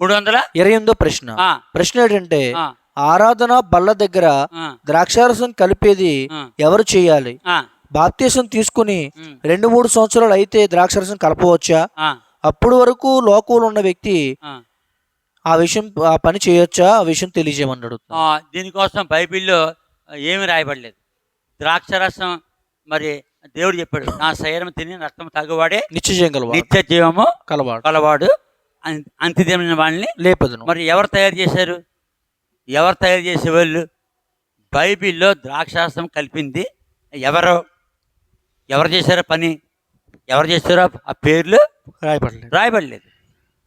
మూడు వందల? ఇరవై ఎనిమిదో ప్రశ్న. ప్రశ్న ఏంటంటే ఆరాధన బల్ల దగ్గర ద్రాక్షారసం కలిపేది ఎవరు చేయాలి? బాప్తీసం తీసుకుని రెండు మూడు సంవత్సరాలు అయితే ద్రాక్షారసం కలపవచ్చా? ఆ, అప్పటి వరకు లోకంలో ఉన్న వ్యక్తి ఆ. విషయం ఆ పని చేయొచ్చా? ఆ విషయం తెలియజేయమన్నాడు దీనికోసం బైబిల్లో ఏమి రాయబడలేదు. ద్రాక్షరసం మరి దేవుడు చెప్పాడు నా శరీరం తిని రక్తం నిత్య చేయగలవా నిత్య జీవము కలవాడు. కలవాడు. అం- అంత్యదేమైన వాళ్ళని లేపదును. మరి ఎవరు తయారు చేశారు? ఎవరు తయారు చేసేవాళ్ళు? బైబిల్లో ద్రాక్షారసం కలిపింది. ఎవరు? ఎవరు చేశారో పని? ఎవరు చేశారో ఆ పేర్లు రాయబడలేదు. రాయబడలేదు.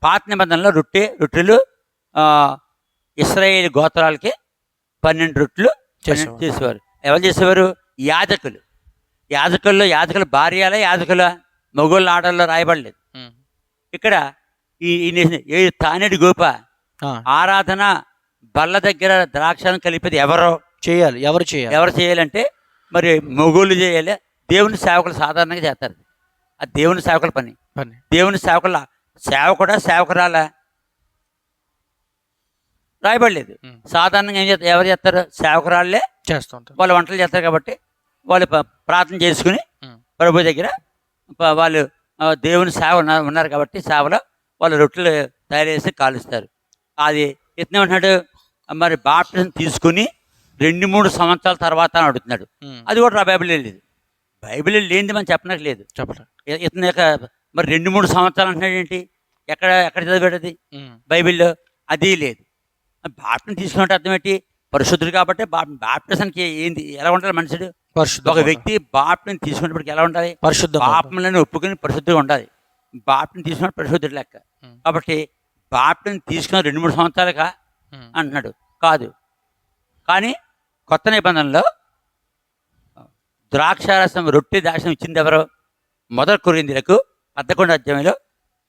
పాత నిబంధనలో రొట్టె రొట్టెలు ఇస్రాయేల్ గోత్రాలకి పన్నెండు రొట్టెలు చేసేవారు. ఎవరు చేసేవారు? యాజకులు. యాజకుల్లో యాజకుల భార్యల యాజకుల. మగోళ్ళ ఆటల్లో రాయబడలేదు. ఇక్కడ ఏ తానేడు గోప? ఆరాధన బల్ల దగ్గర ద్రాక్షను కలిపేది ఎవరో? చేయాలి ఎవరు చేయాలి? ఎవరు చేయాలంటే మరి మొగోళ్ళు చేయాలి దేవుని సేవకులు సాధారణంగా చేస్తారు. ఆ దేవుని సేవకుల పని. పని. దేవుని సేవకుల సేవకుడా సేవకురాలా? రాయబడలేదు. సాధారణంగా ఏం చేస్తారు? ఎవరు చేస్తారు? సేవకురాళ్ళే చేస్తూ ఉంటారు. వాళ్ళు వంటలు చేస్తారు కాబట్టి వాళ్ళు ప్రార్థన చేసుకుని. ప్రభు దగ్గర వాళ్ళు దేవుని సేవ ఉన్న- ఉన్నారు కాబట్టి సేవలో వాళ్ళు రొట్టెలు తయారు చేసి కాలుస్తారు. అది ఇతనే ఉంటున్నాడు మరి బాప్టిజం తీసుకుని రెండు మూడు సంవత్సరాల తర్వాత అని అడుగుతున్నాడు. అది కూడా రా బైబిల్ లేదు. బైబిల్ లేనిది మనం చెప్పనట్టు లేదు. చెప్పలేదు ఇ- ఇతని యొక్క మరి రెండు మూడు సంవత్సరాలు అంటున్నాడు ఏంటి? ఎక్కడ ఎక్కడ ఉమ్. బైబిల్లో అది లేదు. బాప్టిజం తీసుకున్నట్టు అర్థం ఏంటి? పరిశుద్ధుడు కాబట్టి బా బాప్టిజానికి ఏంది? ఎలా ఉండాలి మనుషుడు? పరిశుద్ధ ఒక వ్యక్తి బాప్టిని తీసుకున్నప్పటికి ఎలా ఉండాలి? పరిశుద్ధ పాపములను ఒప్పుకొని పరిశుద్ధిగా ఉండాలి. బాప్టిని తీసుకున్న పరిశుద్ధుడు లెక్క. కాబట్టి బాప్టిని తీసుకున్న రెండు మూడు సంవత్సరాలుగా అంటున్నాడు. కాదు. కానీ కొత్త నిబంధనలో ద్రాక్షారసం రొట్టె దాక్షం ఇచ్చింది ఎవరు? మొదటి కొరిందులకు పదకొండు అధ్యాయంలో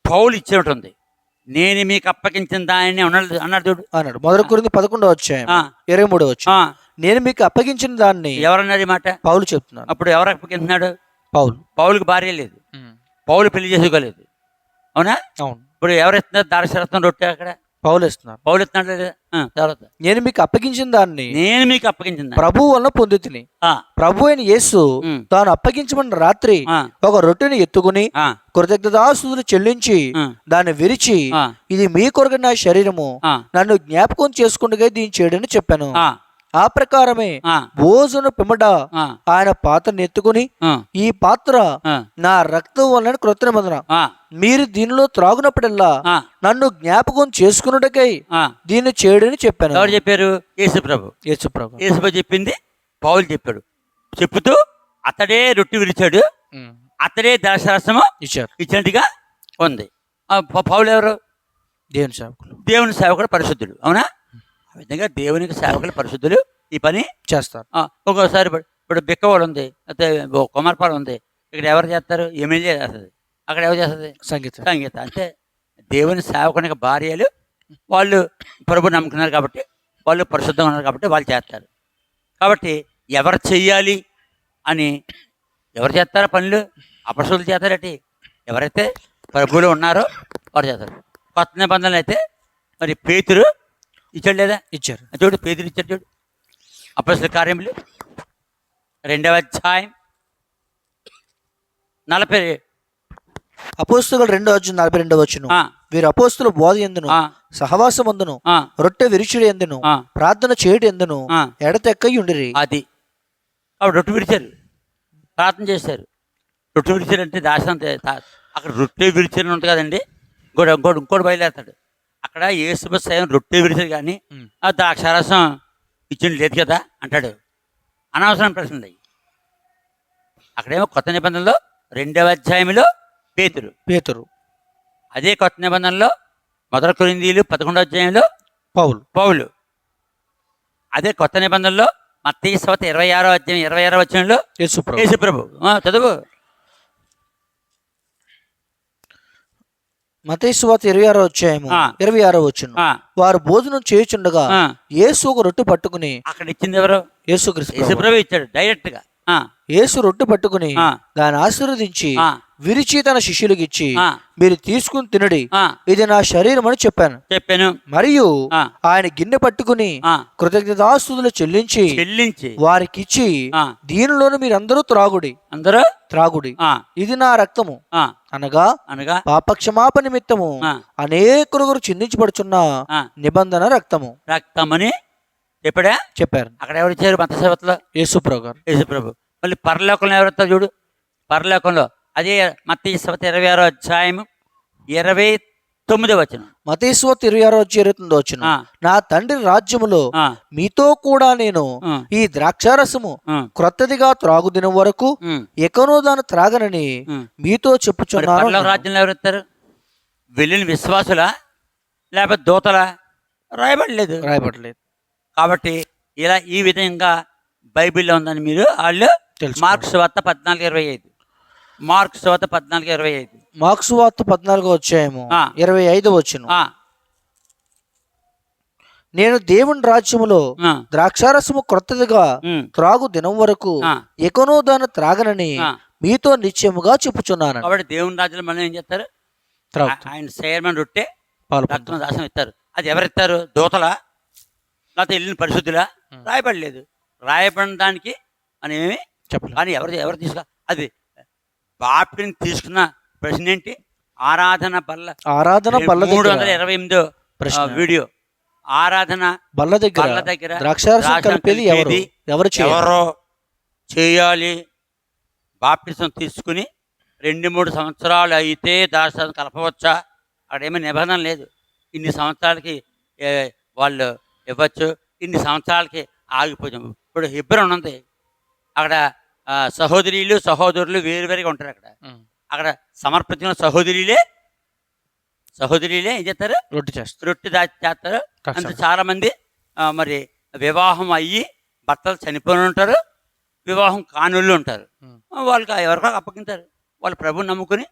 పౌలు ఇచ్చినట్టు ఉంది నేను మీకు అప్పగించిన దానిని అన్నాడు అన్నాడు చూడు. అన్నాడు. మొదటి గురించి పదకొండవ వచ్చాయి ఇరవై మూడవ వచ్చి నేను మీకు అప్పగించిన దాన్ని ఎవరన్నాడు ఈ మాట? పౌలు చెప్తున్నాను అప్పుడు ఎవరు అప్పగించినాడు? పౌలు. పౌలుకి భార్య లేదు. పౌలు పెళ్ళి చేసుకోలేదు. అవునా? అవును. ఇప్పుడు ఎవరు ఇస్తున్నారు? దారశరత్నం రొట్టె అక్కడ? పౌలు ఇస్తున్నారు. పౌలు ఇస్తున్నాడు తర్వాత. నేను మీకు అప్పగించిన దాన్ని నేను మీకు అప్పగించింది ప్రభు వలన పొందుతిని. ప్రభు అయిన యేసు. తాను అప్పగించమన్న రాత్రి ఒక రొట్టెని ఎత్తుకుని కృతజ్ఞతాస్తుతులు చెల్లించి దాన్ని విరిచి ఇది మీ కొరకు నా శరీరము నన్ను జ్ఞాపకం చేసుకుండగా దీన్ని చేయడని చెప్పాను. ఆ ప్రకారమే భోజన పిమ్మట ఆయన పాత్రను ఎత్తుకుని ఈ పాత్ర నా రక్తం వలన కృత నిబంధన మీరు దీనిలో త్రాగునప్పుడల్లా నన్ను జ్ఞాపకం చేసుకున్నటకై దీన్ని చేయడని చెప్పాను. ఎవరు చెప్పారు? యేసు ప్రభు యేసు ప్రభు యేసు ప్రభు చెప్పింది పౌలు చెప్పాడు. చెప్పుతూ అతడే రొట్టె విరిచాడు. అతడే దశరసము ఇచ్చారు ఇచ్చినట్టుగా ఉంది. ఆ ప- పౌలు ఎవరు? దేవుని సేవకులు. దేవుని సేవకుడు పరిశుద్ధుడు. అవునా? ఆ విధంగా దేవునికి సేవకులు పరిశుద్ధులు ఈ పని చేస్తారు. ఒక్కోసారి ఇప్పుడు- బిక్కవాడు ఉంది అయితే కుమారపాడు ఉంది ఇక్కడ ఎవరు చేస్తారు? ఎమ్మెల్యే చేస్తుంది. అక్కడ ఎవరు చేస్తుంది? సంగీతం. సంగీత. అంటే దేవుని సేవకునికి భార్యలు వాళ్ళు ప్రభు నమ్ముకున్నారు కాబట్టి వాళ్ళు పరిశుద్ధంగా ఉన్నారు కాబట్టి వాళ్ళు చేస్తారు. కాబట్టి ఎవరు చెయ్యాలి అని ఎవరు చేస్తారో పనులు? అపశులు చేస్తారటి? ఎవరైతే ప్రభువులు ఉన్నారో వారు చేస్తారు. కొత్త నిబంధనలు అయితే మరి పేతురు ఇచ్చాడు లేదా? ఇచ్చారు. చూడు పేతురు ఇచ్చాడు చూడు. అపస్తుల కార్యములు. రెండవ అధ్యాయం. నలభై అపోస్తులు రెండో వచ్చిన నలభై రెండో వచ్చును వీరు అపోస్తుల బోధ ఎందును? సహవాసం అందును ఆ, రొట్టె విరుచుడు ఎందును. ప్రార్థన చేయడు ఎందును. ఎడతెక్కయి ఉండిరి. అది. అప్పుడు రొట్టె విరిచారు. ప్రార్థన చేశారు. రొట్టె విరిచారు అంటే దాసం అక్కడ రొట్టె విరిచారు ఉంటుంది కదండి. ఇంకోటి ఇంకోటి ఇంకోటి బయలుదేరుతాడు. అక్కడ ఏసుబ సయం రొట్టె విరిచారు కానీ. ఆ ద్రాక్షారసం ఇచ్చింది లేదు కదా అంటాడు. అనవసరం ప్రశ్నలు అయ్యి. అక్కడేమో కొత్త నిబంధనలో రెండవ అధ్యాయంలో పేతురు. పేతురు. అదే కొత్త నిబంధనలో మొదటి కొరిందీలు పదకొండవ అధ్యాయంలో పౌలు. పౌలు. అదే కొత్త నిబంధనలో మత్తయి సవత ఇరవై ఆరో అధ్యాయం ఇరవై ఆరో అధ్యాయంలో యేసు ప్రభు యేసు ప్రభు ఆ, చదువు. మతేశ్వాత ఇరవై ఆరో అధ్యాయము. ఇరవై ఆరో వచ్చును వారు భోజనం చేయుచుండగా. యేసు ఒక రొట్టె పట్టుకుని అక్కడ ఇచ్చింది ఎవరు? యేసు క్రీస్తు యేసు ప్రభు ఇచ్చాడు డైరెక్ట్గా. ఆ, యేసు రొట్టె పట్టుకుని. దాన్ని ఆశీర్వదించి. విరిచి తన శిష్యులకు ఇచ్చి ఆ. మీరు తీసుకుని తినడి. ఇది నా శరీరం అని చెప్పాను. చెప్పాను. మరియు. ఆయన గిన్నె పట్టుకుని ఆ, కృతజ్ఞతాస్తుతులు చెల్లించి చెల్లించి వారికిచ్చి దీనిలోను మీరందరూ త్రాగుడి. అందరూ? త్రాగుడి. ఇది నా రక్తము. అనగా అనగా పాపక్షమాప నిమిత్తము ఆ. అనేకులుగురు చిందించబడుచున్న నిబంధన రక్తము. రక్తమని చెప్పడా? చెప్పారు. అక్కడ ఎవరు ఇచ్చారు మత సేవతలో యేసుప్రభు గారు యేసుప్రభు. మళ్ళీ పరలోకంలో ఎవరుతారు చూడు? పరలోకంలో. అదే మత్త సవత ఇరవై ఆరో అధ్యాయము ఇరవై తొమ్మిదో వచనం. మతేశ్వత్ ఇరవై ఆరో ఇరవై తొమ్మిది వచ్చిన నా తండ్రి రాజ్యములో మీతో కూడా నేను ఈ ద్రాక్షారసము క్రొత్తదిగా త్రాగుదినం వరకు ఎకనో దాన్ని త్రాగనని. మీతో చెప్పుచున్నాను. రాజ్యంలో ఎవరు ఇస్తారు వెళ్ళిన విశ్వాసులా? లేకపోతే దూతలా? రాయబడలేదు. రాయబడలేదు. కాబట్టి ఇలా ఈ విధంగా బైబిల్లో ఉందని మీరు వాళ్ళు తెలుసుకోండి. మార్క్స్ వద్ద పద్నాలుగు ఇరవై ఐదు. మార్క్స్ వద్ద పద్నాలుగు ఇరవై ఐదు. మార్క్స్ వార్త పద్నాలుగో వచ్చాయేమో. ఇరవై ఐదు వచ్చును. నేను దేవుని రాజ్యములో ద్రాక్షారసము క్రొత్తదిగా త్రాగు దినం వరకు. ఎకనో దాన్ని త్రాగనని. మీతో నిశ్చయముగా చెప్పుచున్నాను కాబట్టి దేవుని రాజ్యంలో మనం ఏం చేస్తారు. ఆయన చైర్మన్ రొట్టె రక్తం దాసం ఇస్తారు. అది ఎవరిస్తారు? దూతలా? లేకపోతే వెళ్ళిన పరిశుద్ధులా రాయబడలేదు. రాయబడిన దానికి అని ఏమి చెప్పలేదు. కానీ ఎవరు ఎవరు తీసుకు అది బాప్టిని తీసుకున్న ప్రశ్న ఏంటి? ఆరాధన బల్ల ఆరాధన బల్ల మూడు వందల ఇరవై ఎనిమిదో ప్రశ్న. వీడియో. ఆరాధన బల్ల దగ్గర. బల్ల దగ్గర. ద్రాక్షారసం ద్రాక్ష కలిపేది ఎవరు? ఎవరు చేయాలి? ఎవరో చేయాలి. బాప్టిజం తీసుకుని రెండు మూడు సంవత్సరాలు అయితే దాక్షారం కలపవచ్చా? అక్కడ ఏమీ నిబంధన లేదు. ఇన్ని సంవత్సరాలకి వాళ్ళు ఇవ్వచ్చు. ఇన్ని సంవత్సరాలకి ఆగిపోతాం ఇప్పుడు ఇబ్బరం ఉంది అక్కడ సహోదరీలు సహోదరులు వేరు వేరుగా ఉంటారు అక్కడ. అక్కడ సమర్పించిన సహోదరీలే సహోదరీలే ఏం చేస్తారు? రొట్టె చేస్తారు. రొట్టె దాచి చేస్తారు. అంత చాలా మంది మరి వివాహం అయ్యి భర్తలు చనిపోయి ఉంటారు. వివాహం కానుళ్ళు ఉంటారు. వాళ్ళకి ఎవరికో అప్పగింటారు వాళ్ళ ప్రభుని నమ్ముకుని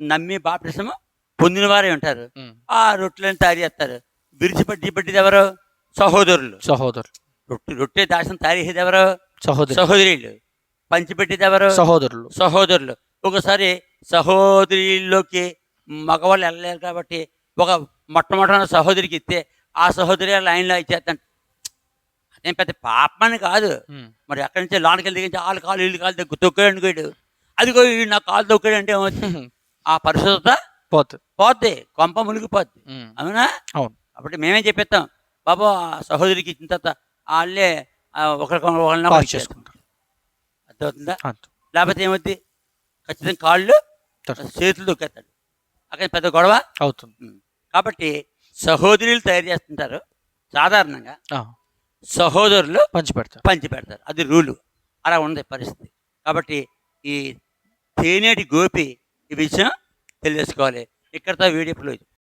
నమ్మి బాప్టిసము పొందిన వారే ఉంటారు. ఆ రొట్టెలను తయారు చేస్తారు. విరిచిపట్టి పట్టిది ఎవరు? సహోదరులు. సహోదరులు రొట్టె రొట్టె దాసం తయారు చేసేది ఎవరు సహోదరు. సహోదరులు. పంచిపెట్టేది ఎవరు సహోదరులు. సహోదరులు. ఒకసారి సహోదరిలోకి మగవాళ్ళు వెళ్ళలేరు కాబట్టి ఒక మొట్టమొదటి సహోదరికి ఇస్తే ఆ సహోదరి లైన్లో ఇచ్చేస్తాను అదేం పెద్ద పాపమని కాదు. మరి అక్కడి నుంచి లోనికి వెళ్ళి దిగించి వాళ్ళ కాలు వీళ్ళు కాలు దగ్గర తొక్కాడు అనుకోడు అదిగో నా కాలు తొక్కాడు అంటే ఏమవుతుంది? ఆ పరిశుద్ధత పోతుంది పోద్ది. కొంప మునిగిపోద్ది. ఉం. అవునా? అవును. కాబట్టి మేమేం చెప్పేస్తాం? బాబు ఆ సహోదరికి ఇచ్చిన తర్వాత వాళ్ళే ఒకరికొకరు చేసుకుంటారు. అర్థమవుతుందా. లేకపోతే ఏమవుద్ది? ఖచ్చితంగా కాళ్ళు. చేతులు దొక్కేస్తాడు అక్కడ పెద్ద గొడవ? అవుతుంది. కాబట్టి సహోదరులు తయారు చేస్తుంటారు సాధారణంగా. సహోదరులు పంచి పెడతారు పంచి పెడతారు అది రూలు. అలా ఉంది పరిస్థితి. కాబట్టి ఈ తేనేటి గోపి ఈ విషయం తెలియజేసుకోవాలి. ఇక్కడతో వీడియో